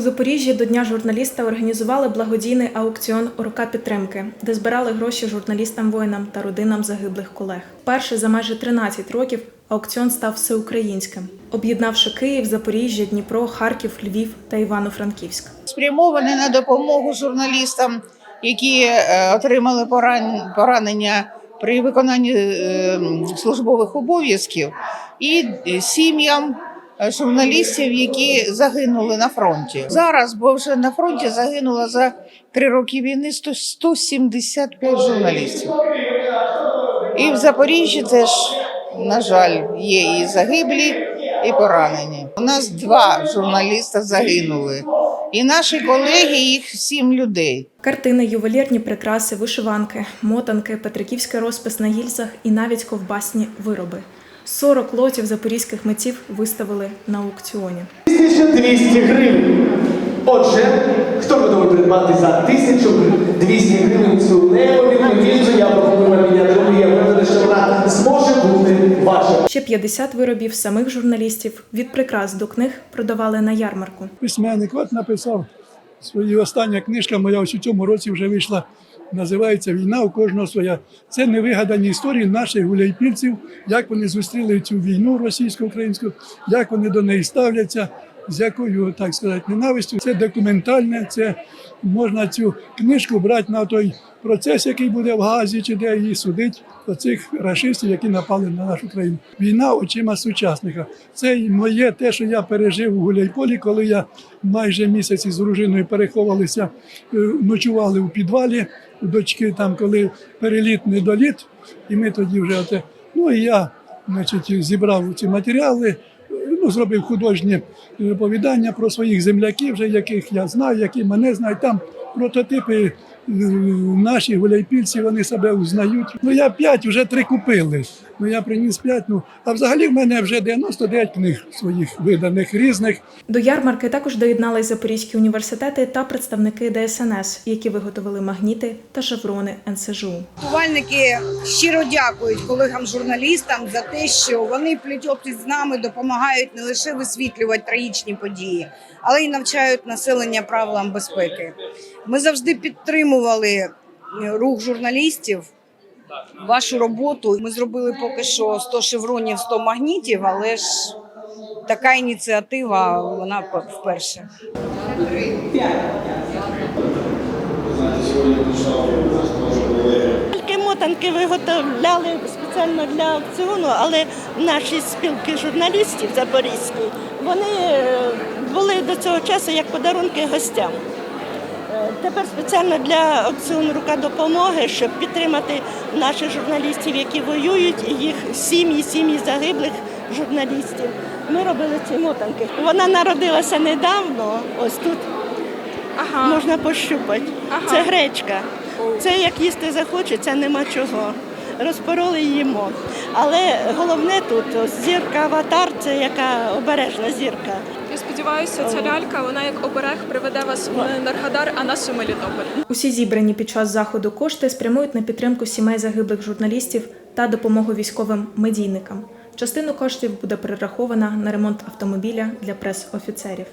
У Запоріжжі до Дня журналіста організували благодійний аукціон Рука підтримки, де збирали гроші журналістам, воїнам та родинам загиблих колег. Перший за майже 13 років аукціон став всеукраїнським, об'єднавши Київ, Запоріжжя, Дніпро, Харків, Львів та Івано-Франківськ. спрямований на допомогу журналістам, які е, отримали поран- поранення при виконанні е, службових обов'язків, і сім'ям журналістів, які загинули на фронті. Зараз, бо вже на фронті загинуло за три роки війни 100 175 журналістів. І в Запоріжжі теж, на жаль, є і загиблі, і поранені. У нас два журналіста загинули. І наші колеги, їх сім людей. Картини, ювелірні прикраси, вишиванки, мотанки, петриківський розпис на гільзах і навіть ковбасні вироби. 40 лотів запорізьких митців виставили на аукціоні. 1200 гривень. Отже, хто готовий придбати за 1200 гривень цю неймовірну візу, я пропоную руку, я впевнений, що вона зможе бути ваша. Ще 50 виробів самих журналістів від прикрас до книг продавали на ярмарку. письменник от написав свої остання книжка моя ось у цьому році вже вийшла. Називається Війна у кожного своя. Це невигадані історії наших гуляйпільців, як вони зустріли цю війну російсько-українську, як вони до неї ставляться, з якою, так сказати, ненавистю. Це документальне, це можна цю книжку брати на той процес, який буде в Газі, чи де її судить оцих рашистів, які напали на нашу країну. Війна очима сучасника. Це моє те, що я пережив у Гуляйполі, коли я майже місяць із дружиною переховувалися, е, ночували у підвалі у дочки, там коли переліт недоліт, і ми тоді вже оте. Ну і я, значить, зібрав ці матеріали. Е, зробив художнє е, оповідання про своїх земляків, вже яких я знаю, які мене знають. Там прототипи е, наші гуляйпільці, вони себе узнають. Ну я п'ять, вже три купили. Ну я приніс п'ять. Ну а взагалі в мене вже 99 книг своїх виданих різних. До ярмарки також доєднались запорізькі університети та представники ДСНС, які виготовили магніти та шеврони НСЖУ. Рятувальники щиро дякують колегам-журналістам за те, що вони плетьопліт з нами допомагають не лише висвітлювати трагічні події, але й навчають населення правилам безпеки. Ми завжди підтримували е, рух журналістів. Вашу роботу ми зробили поки що 100 шевронів, 100 магнітів, але ж така ініціатива вона вперше. Тільки мотанки виготовляли спеціально для аукціону, але наші спілки журналістів запорізькі вони е, були до цього часу як подарунки гостям. Тепер спеціально для аукціону рука допомоги, щоб підтримати наших журналістів, які воюють, і їх сім'ї, сім'ї загиблих журналістів. Ми робили ці мотанки. Вона народилася недавно, ось тут можна пощупати. Це гречка. Це як їсти захочеться, нема чого. Розпороли їмо. Але головне тут ось зірка аватар, це яка обережна зірка. Сподіваюся, ця лялька, вона як оберег приведе вас в Енергодар, а нас у Мелітополь. Усі зібрані під час заходу кошти спрямують на підтримку сімей загиблих журналістів та допомогу військовим медійникам. Частину коштів буде перерахована на ремонт автомобіля для прес-офіцерів.